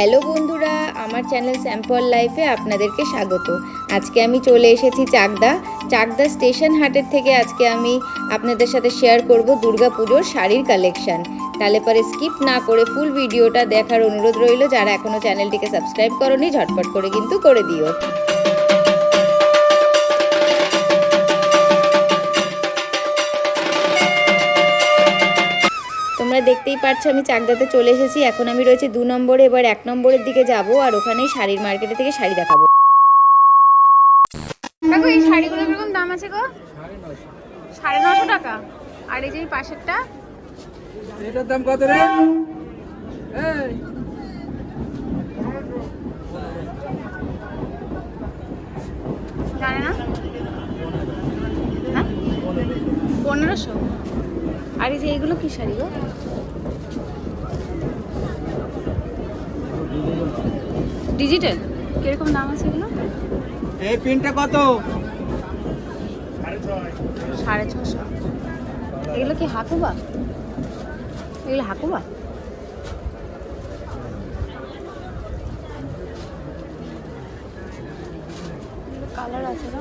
Hello বন্ধুরা, আমার channel sample লাইফে আপনাদেরকে স্বাগত। আজকে আমি চলে এসেছি চাকদা। চাকদা স্টেশন হাটের থেকে আজকে আমি আপনাদের সাথে শেয়ার করব দুর্গা পুজোর শাড়ির কালেকশান। তাহলে পরে স্কিপ না করে ফুল ভিডিওটা দেখার অনুরোধ রইল, যারা এখনও চ্যানেলটিকে সাবস্ক্রাইব করনি, ঝটপট করে কিন্তু করে দিও। তোমরা দেখতেই পাচ্ছ আমি চাকদাতে চলে এসেছি। এখন আমি রয়েছে দু নম্বরে এবার এক নম্বরের দিকে যাব আর ওখানেই শাড়ির মার্কেটে থেকে শাড়ি দেখাবো। দেখো এই শাড়িগুলো কীরকম দাম আছে গো? সাড়ে নশো টাকা। আর এই যে পাশেরটা? এটার দাম কত রে? জানে না? হ্যাঁ পনেরোশো? আর এই যে এইগুলো কি শাড়ি গো? ডিজিটাল কীরকম দাম আছে এগুলো? এই পিনটা কত? সাড়ে ছশো। এগুলো কি হাকুবা? এগুলো হাকুবা? কালার আছে না?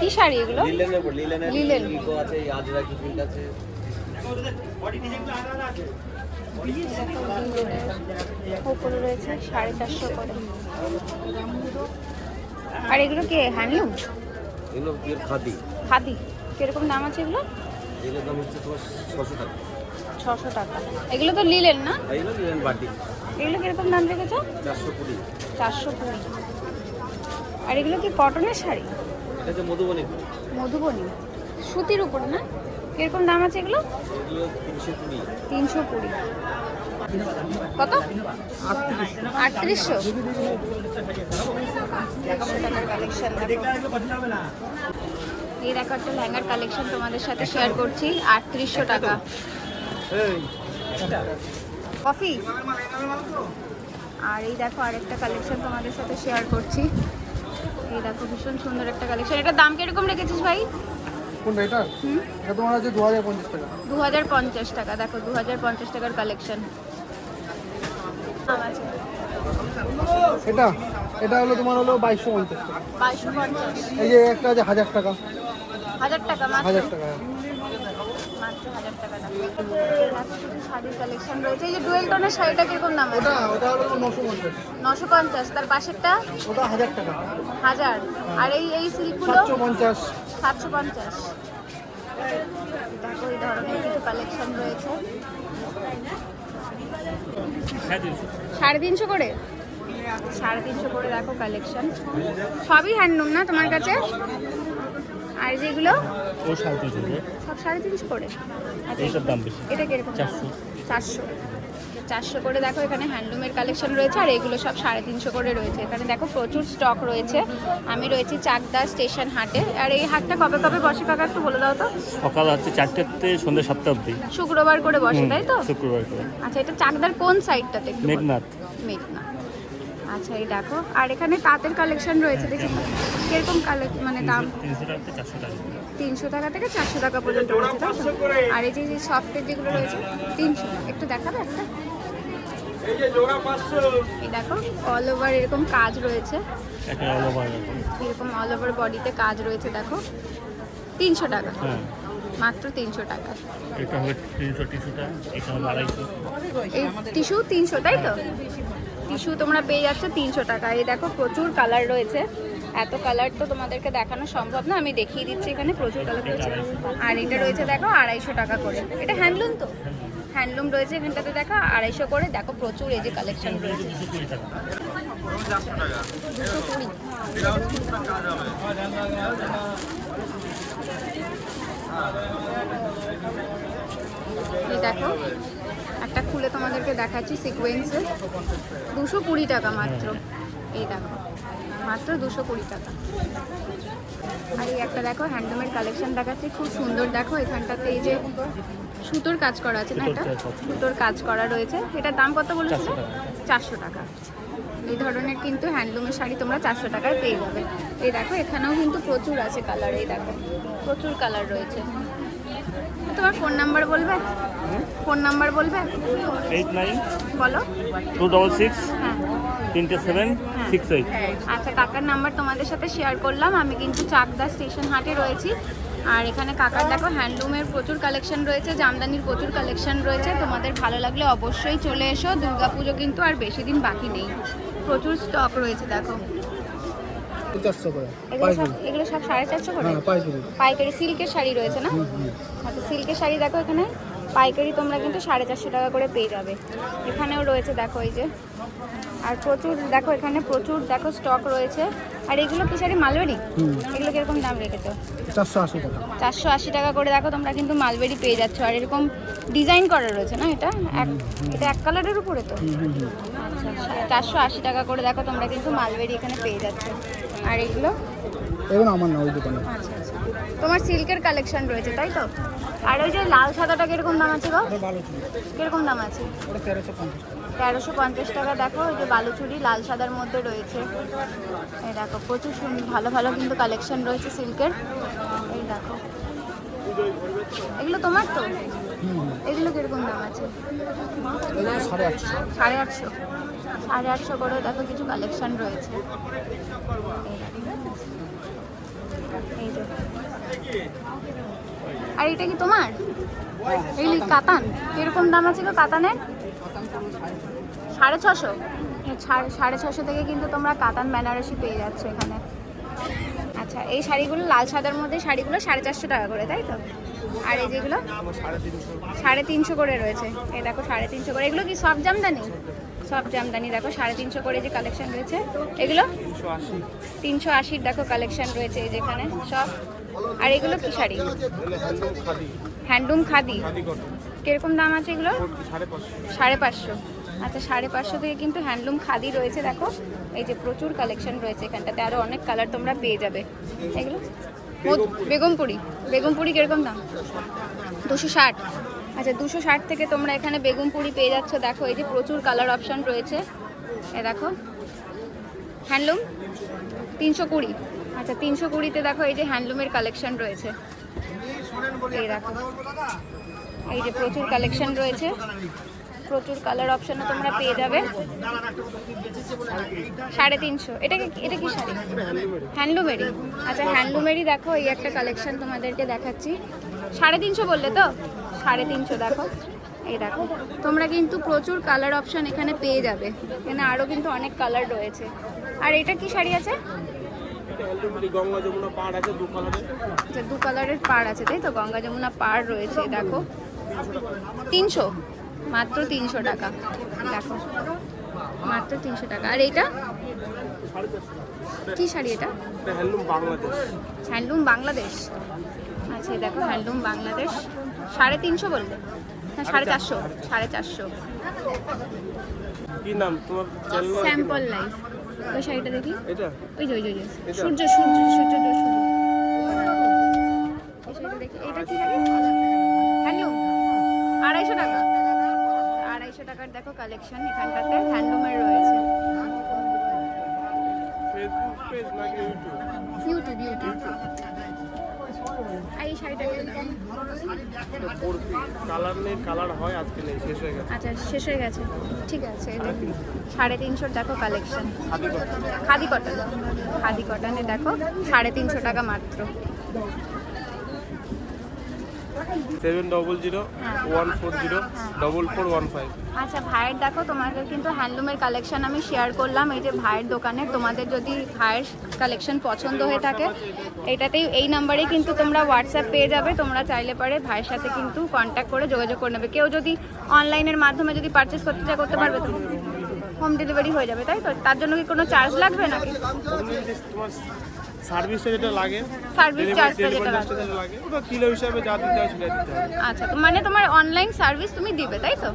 কি শাড়ি এগুলো? লিলেনের উপর লিলেনের লিলেন। ইকো আছে আজরাকি প্রিন্ট আছে? উপরে রয়েছে সাড়ে চারশো করে। আর এগুলো কি? হ্যান্ডলুম এগুলো খাদি? খাদি। কীরকম দাম আছে এগুলো? এগুলোর দাম হচ্ছে তোমার ছশো টাকা। ছশো টাকা। এগুলো তো লিলেন না? এগুলো লিলেন বাটি। এগুলো কীরকম দাম রেখেছো? চারশো কুড়ি। চারশো কুড়ি। আর এগুলো কি কটনের শাড়ি? এটা হচ্ছে মধুবনী। মধুবনী। সুতির উপরে না? কীরকম দাম আছে এগুলো? তিনশো কুড়ি। কত? আটত্রিশশো। এই দেখো একটা লেহেঙ্গার কালেকশন তোমাদের সাথে শেয়ার করছি। আটত্রিশশো টাকা। কফি? আর এই দেখো আরেকটা কালেকশন তোমাদের সাথে শেয়ার করছি। এই দেখো ভীষণ সুন্দর একটা কালেকশন এটার দাম কীরকম রেখেছিস ভাই? কোনটা এটা? এটা তোমার আছে দু হাজার পঞ্চাশ টাকা। দু হাজার পঞ্চাশ টাকা দেখো দু হাজার পঞ্চাশ টাকার কালেকশন এটা? এটা হলো তোমার হলো বাইশশো পঞ্চাশ টাকা। এই যে একটা আছে হাজার টাকা। হাজার টাকা মাত্র? হাজার টাকা মাত্র হাজার টাকা দাম শাড়ির কালেকশন রয়েছে এই যে ডুয়েল টোনের শাড়িটা কীরকম দাম আছে নশো পঞ্চাশ তার পাশেরটা? হাজার। টাকা হাজার আর এই এই সিল্কগুলো? সাতশো পঞ্চাশ। সাতশো পঞ্চাশ। এই ধরনের কিছু কালেকশন রয়েছে। সাড়ে তিনশো করে? সাড়ে তিনশো করে দেখো কালেকশন সবই হ্যান্ডলুম না তোমার কাছে? আর যেগুলো? ও সাড়ে তিনশো সব সাড়ে তিনশো করে? আচ্ছা এইটার দাম বেশি। এটা কীরকম? চারশো। চারশো। চারশো করে দেখো এখানে হ্যান্ডলুমের কালেকশন রয়েছে আর এগুলো সব সাড়ে তিনশো করে রয়েছে। এখানে দেখো প্রচুর স্টক রয়েছে। আমি রয়েছি চাকদা স্টেশন হাটে। আর এই হাটটা কবে কবে বসে কাকা একটু বলে দাও তো। সকাল হচ্ছে চারটেতে সন্ধ্যে সাতটা অবধি। শুক্রবার করে বসে তাই তো? শুক্রবার করে। আচ্ছা এটা চাকদার কোন সাইডটাতে। মেঘনাথ। মেঘনা আচ্ছা এই দেখো। আর এখানে তাঁতের কালেকশন রয়েছে দেখি কীরকম কালেক মানে দাম? তিনশো টাকা থেকে চারশো টাকা পর্যন্ত আর এই যে সফটের যেগুলো রয়েছে তিনশো একটু দেখাবে একটা? এই দেখো অল ওভার এরকম কাজ রয়েছে। এরকম অল ওভার বডিতে কাজ রয়েছে দেখো। তিনশো টাকা। হ্যাঁ। মাত্র তিনশো টাকা। এটা হবে তিনশো টিশুটা এটা হবে আড়াইশো। এই টিস্যু তিনশো তাই তো? টিস্যু তোমরা পেয়ে যাচ্ছ তিনশো টাকা। এই দেখো প্রচুর কালার রয়েছে। এত কালার তো তোমাদেরকে দেখানো সম্ভব না, আমি দেখিয়ে দিচ্ছি এখানে প্রচুর কালার রয়েছে। আর এটা রয়েছে দেখো আড়াইশো টাকা করে। এটা হ্যান্ডলুম তো? হ্যান্ডলুম রয়েছে এখানটাতে দেখো আড়াইশো করে। দেখো প্রচুর এই যে কালেকশন রয়েছে। দেখো একটা খুলে তোমাদেরকে দেখাচ্ছি সিকোয়েন্সে দুশো কুড়ি টাকা মাত্র। এই দেখো মাত্র দুশো কুড়ি টাকা। আর এই একটা দেখো হ্যান্ডলুমের কালেকশন দেখাচ্ছি। খুব সুন্দর দেখো এখানটাতে এই যে সুতোর কাজ করা আছে না এটা? সুতোর কাজ করা রয়েছে। এটার দাম কত বলেছিল? চারশো টাকা। চারশো টাকা। এই ধরনের কিন্তু হ্যান্ডলুমের শাড়ি তোমরা চারশো টাকায় পেয়ে যাবে। এই দেখো এখানেও কিন্তু প্রচুর আছে কালার এই দেখো। প্রচুর কালার রয়েছে। তোমার ফোন নাম্বার বলবে? ফোন নাম্বার বলবে? এইট নাইন বলো। টু ডবল সিক্স তিনটে সেভেন সিক্স এইট আচ্ছা কাকার নাম্বার তোমাদের সাথে শেয়ার করলাম। আমি কিন্তু চাকদা স্টেশন হাটে রয়েছি। আর এখানে কাকার দেখো হ্যান্ডলুমের প্রচুর কালেকশন রয়েছে জামদানির প্রচুর কালেকশন রয়েছে। তোমাদের ভালো লাগলে অবশ্যই চলে এসো। দুর্গাপুজো কিন্তু আর বেশি দিন বাকি নেই। প্রচুর স্টক রয়েছে দেখো। চারশো করে এগুলো সব এগুলো সব সাড়ে চারশো করে? হ্যাঁ পাইকারি পাইকারি সিল্কের শাড়ি রয়েছে না? আচ্ছা সিল্কের শাড়ি দেখো এখানে। পাইকারি তোমরা কিন্তু সাড়ে চারশো টাকা করে পেয়ে যাবে। এখানেও রয়েছে দেখো এই যে। আর প্রচুর দেখো এখানে প্রচুর দেখো স্টক রয়েছে। আর এগুলো কি শাড়ি? মালবেরি? এগুলো কীরকম দাম রেখেছো? চারশো আশি টাকা। চারশো আশি টাকা করে দেখো তোমরা কিন্তু মালবেরি পেয়ে যাচ্ছ। আর এরকম ডিজাইন করা রয়েছে না এটা? এক এটা এক কালারের উপরে তো? আচ্ছা চারশো আশি টাকা করে দেখো তোমরা কিন্তু মালবেরি এখানে পেয়ে যাচ্ছ। আর এগুলো? এগুলো আমার না ওই দোকানে। আচ্ছা আচ্ছা। তোমার সিল্কের কালেকশন রয়েছে তাই তো? আর ওই যে লাল সাদাটা কীরকম দাম আছে গো? কীরকম দাম আছে? তেরোশো পঞ্চাশ টাকা। দেখো ওই যে বালুচুরি লাল সাদার মধ্যে রয়েছে। এই দেখো প্রচুর সুন্দর ভালো ভালো কিন্তু কালেকশন রয়েছে সিল্কের। এই দেখো। এগুলো তোমার তো? এগুলো কীরকম দাম আছে? সাড়ে আটশো। সাড়ে আটশো। সাড়ে আটশো করে দেখো কিছু কালেকশন রয়েছে। আর এটা কি তোমার? এই কাতান। কীরকম দাম আছে গো কাতানের? সাড়ে ছশো? সাড়ে সাড়ে ছশো থেকে কিন্তু তোমরা কাতান বেনারসি পেয়ে যাচ্ছ এখানে। আচ্ছা এই শাড়িগুলো লাল সাদার মধ্যে শাড়িগুলো সাড়ে চারশো টাকা করে, তাই তো? আর এই যেগুলো? সাড়ে তিনশো করে রয়েছে। এই দেখো সাড়ে তিনশো করে। এগুলো কি সব জামদানি? সব জামদানি, দেখো, সাড়ে তিনশো করে যে কালেকশন রয়েছে। এগুলো? তিনশো আশির, দেখো কালেকশন রয়েছে এই যেখানে সব। আর এগুলো কি শাড়ি? হ্যান্ডলুম খাদি। কীরকম দাম আছে এগুলো? সাড়ে পাঁচশো। আচ্ছা সাড়ে পাঁচশো থেকে কিন্তু হ্যান্ডলুম খাদি রয়েছে, দেখো। এই যে প্রচুর কালেকশন রয়েছে এখানটাতে আরও অনেক কালার তোমরা পেয়ে যাবে। এগুলো? বেগমপুরি। বেগমপুরি কীরকম দাম? দুশো ষাট। আচ্ছা দুশো ষাট থেকে তোমরা এখানে বেগুনপুরি পেয়ে যাচ্ছ। দেখো, এই যে প্রচুর কালার অপশান রয়েছে। এ দেখো হ্যান্ডলুম তিনশো কুড়ি। আচ্ছা তিনশো কুড়িতে দেখো, এই যে হ্যান্ডলুমের কালেকশন রয়েছে। এই দেখো, এই যে প্রচুর কালেকশন রয়েছে। প্রচুর কালার অপশানও তোমরা পেয়ে যাবে। সাড়ে তিনশো। এটা কি এটা কি শাড়ি? হ্যান্ডলুমেরই আচ্ছা হ্যান্ডলুমেরই দেখো, এই একটা কালেকশন তোমাদেরকে দেখাচ্ছি। সাড়ে তিনশো বললে তো? সাড়ে তিনশো দেখো। এই দেখো। তোমরা কিন্তু প্রচুর কালার অপশন এখানে পেয়ে যাবে। এখানে আরও কিন্তু অনেক কালার রয়েছে। আর এটা কি শাড়ি আছে? দু কালারের আচ্ছা পাড় আছে তাই তো? গঙ্গা যমুনা পাড় রয়েছে দেখো। তিনশো? মাত্র তিনশো টাকা। দেখো। মাত্র তিনশো টাকা। আর এইটা? কি শাড়ি এটা? এটা হ্যান্ডলুম বাংলাদেশ। হ্যান্ডলুম বাংলাদেশ। এই দেখো হ্যান্ডলুম বাংলাদেশ। সাড়ে তিনশো বললে? হ্যাঁ সাড়ে চারশো সাড়ে চারশো। কি নাম? তোমার চ্যানেল স্যাম্পল লাইফ ওই শাড়িটা দেখি। এটা? ওই যে ওই যে? সূর্য সূর্য সূর্য সূর্য। এটা কি হ্যান্ডলুম আড়াইশো টাকা। আড়াইশো টাকার দেখো কালেকশন এখানটাতে। হ্যান্ডলুমের রয়েছে। ফেসবুক পেজ নাকি ইউটিউব ইউটিউব ইউটিউব আর এই শাড়িটা কি দাম? কালার নেই কালার হয় আজকে নেই শেষ হয়ে গেছে। আচ্ছা শেষ হয়ে গেছে। ঠিক আছে এটা সাড়ে তিনশোর দেখো কালেকশন খাদি কটন খাদি কটনে দেখো সাড়ে তিনশো টাকা মাত্র। Seven double zero one four zero double four one five আচ্ছা ভাইয়ের দেখো তোমাদের কিন্তু হ্যান্ডলুমের কালেকশন আমি শেয়ার করলাম। এই যে ভাইয়ের দোকানে তোমাদের যদি ভাইয়ের কালেকশন পছন্দ হয়ে থাকে এটাতেই এই নাম্বারেই কিন্তু তোমরা হোয়াটসঅ্যাপ পেয়ে যাবে। তোমরা চাইলে পারে ভাইয়ের সাথে কিন্তু কন্ট্যাক্ট করে যোগাযোগ করে নেবে। কেউ যদি অনলাইনের মাধ্যমে যদি পারচেস করতে চায় করতে পারবে তো? হোম ডেলিভারি হয়ে যাবে তাই তো? তার জন্য কি কোনো চার্জ লাগবে নাকি? সার্ভিসটা যেটা লাগে সার্ভিস চার্জটা যেটা লাগে। ওটা কিলো হিসাবে যা দিতে হয় সেটা দিতে হবে। আচ্ছা তো মানে তোমার অনলাইন সার্ভিস তুমি দিবে তাই তো?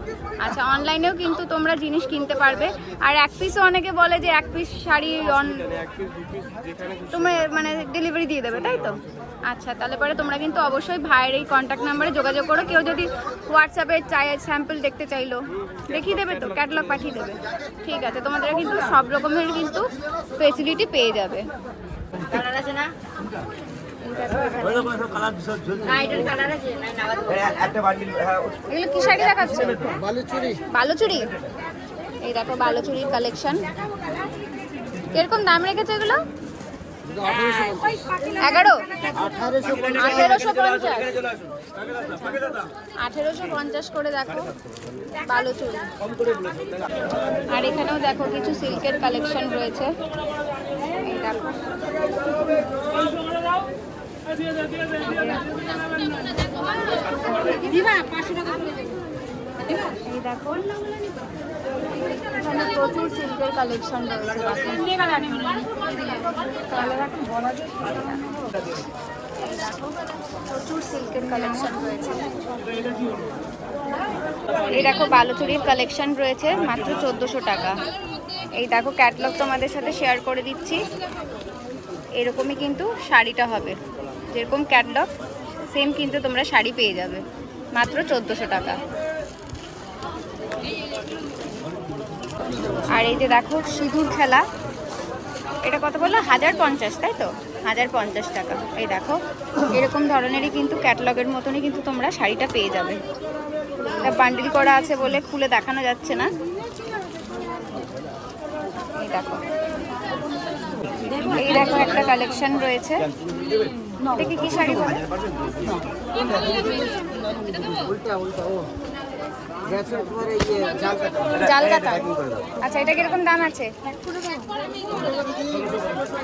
আচ্ছা অনলাইনেও কিন্তু তোমরা জিনিস কিনতে পারবে। আর এক পিসও অনেকে বলে যে এক পিস শাড়ি অন তুমি মানে ডেলিভারি দিয়ে দেবে তাই তো? আচ্ছা তাহলে পরে তোমরা কিন্তু অবশ্যই ভাইয়ের এই কন্ট্যাক্ট নাম্বারে যোগাযোগ করো। কেউ যদি হোয়াটসঅ্যাপে চাই স্যাম্পল দেখতে চাইলো দেখিয়ে দেবে তো? ক্যাটালগ পাঠিয়ে দেবে। ঠিক আছে তোমাদের কিন্তু সব রকমের কিন্তু ফেসিলিটি পেয়ে যাবে। এগুলো কি শাড়ি দেখাচ্ছে? বালুচুরি। বালুচুরি? এই দেখো বালুচুরির কালেকশন কীরকম দাম রেখেছে এগুলো? এগারো? আঠেরোশো পঞ্চাশ। আঠেরোশো পঞ্চাশ। করে দেখো বালুচুরি। আর এখানেও দেখো কিছু সিল্কের কালেকশন রয়েছে। এই দেখো এই দেখো এখানে প্রচুর সিল্কের কালেকশন রয়েছে। এই প্রচুর সিল্কের কালেকশন রয়েছে। এই দেখো বালুচুরির কালেকশন রয়েছে মাত্র চোদ্দোশো টাকা। এই দেখো ক্যাটলগ তোমাদের সাথে শেয়ার করে দিচ্ছি। এরকমই কিন্তু শাড়িটা হবে। যেরকম ক্যাটলগ সেম কিন্তু তোমরা শাড়ি পেয়ে যাবে। মাত্র চোদ্দোশো টাকা। আর এই যে দেখো, সিঁদুর খেলা। এটা কত বলল? হাজার পঞ্চাশ, তাই তো? হাজার পঞ্চাশ টাকা। এই দেখো, এরকম ধরনেরই কিন্তু ক্যাটালগের মতনই কিন্তু তোমরা শাড়িটা পেয়ে যাবে। বান্ডিল করা আছে বলে খুলে দেখানো যাচ্ছে না। দেখো। এই দেখো একটা কালেকশন রয়েছে। দেখি কি শাড়ি বলে? আচ্ছা এটা দাম আছে?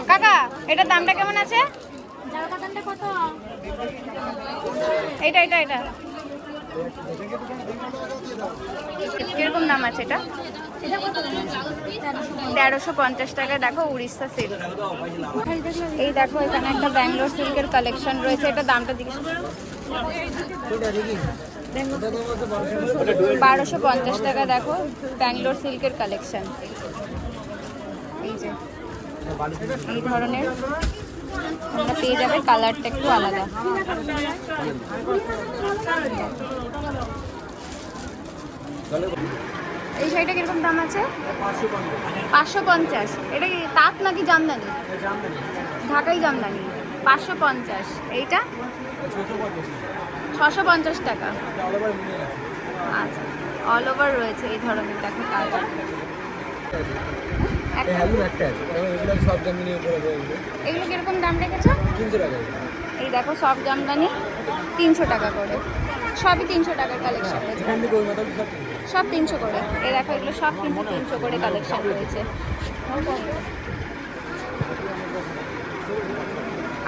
কাকা এটার দামটা কেমন আছে? এটা এটা এটা। কীরকম দাম আছে এটা? তেরোশো পঞ্চাশ টাকা দেখো উড়িষ্যা সিল্ক এই দেখো এখানে একটা ব্যাঙ্গালোর সিল্কের কালেকশন রয়েছে, এটা দামটা বলতে বারোশো পঞ্চাশ টাকা দেখো ব্যাঙ্গালোর সিল্কের কালেকশন এই ধরনের পেয়ে যাবে কালারটা একটু আলাদা। এই শাড়িটা কীরকম দাম আছে? পাঁচশো পঞ্চাশ। এটা কি তাঁত নাকি জামদানি? ঢাকাই জামদানি। পাঁচশো পঞ্চাশ। এইটা? ছশো পঞ্চাশ টাকা। আচ্ছা অল ওভার রয়েছে এই ধরনের দেখো একটা এগুলো কীরকম দাম রেখেছো? টাকা এই দেখো সব জামদানি তিনশো টাকা করে। সবই তিনশো টাকার কালেকশন সব তিনশো করে। এই দেখো এগুলো সব কিন্তু তিনশো করে কালেকশন রয়েছে।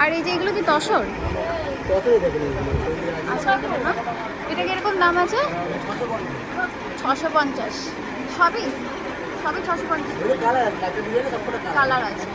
আর এই যে এগুলো কি তসর? দেখেন আচ্ছা এটা কীরকম দাম আছে? ছশো পঞ্চাশ। সবই? সবই ছশো পঞ্চাশ। কালার আছে।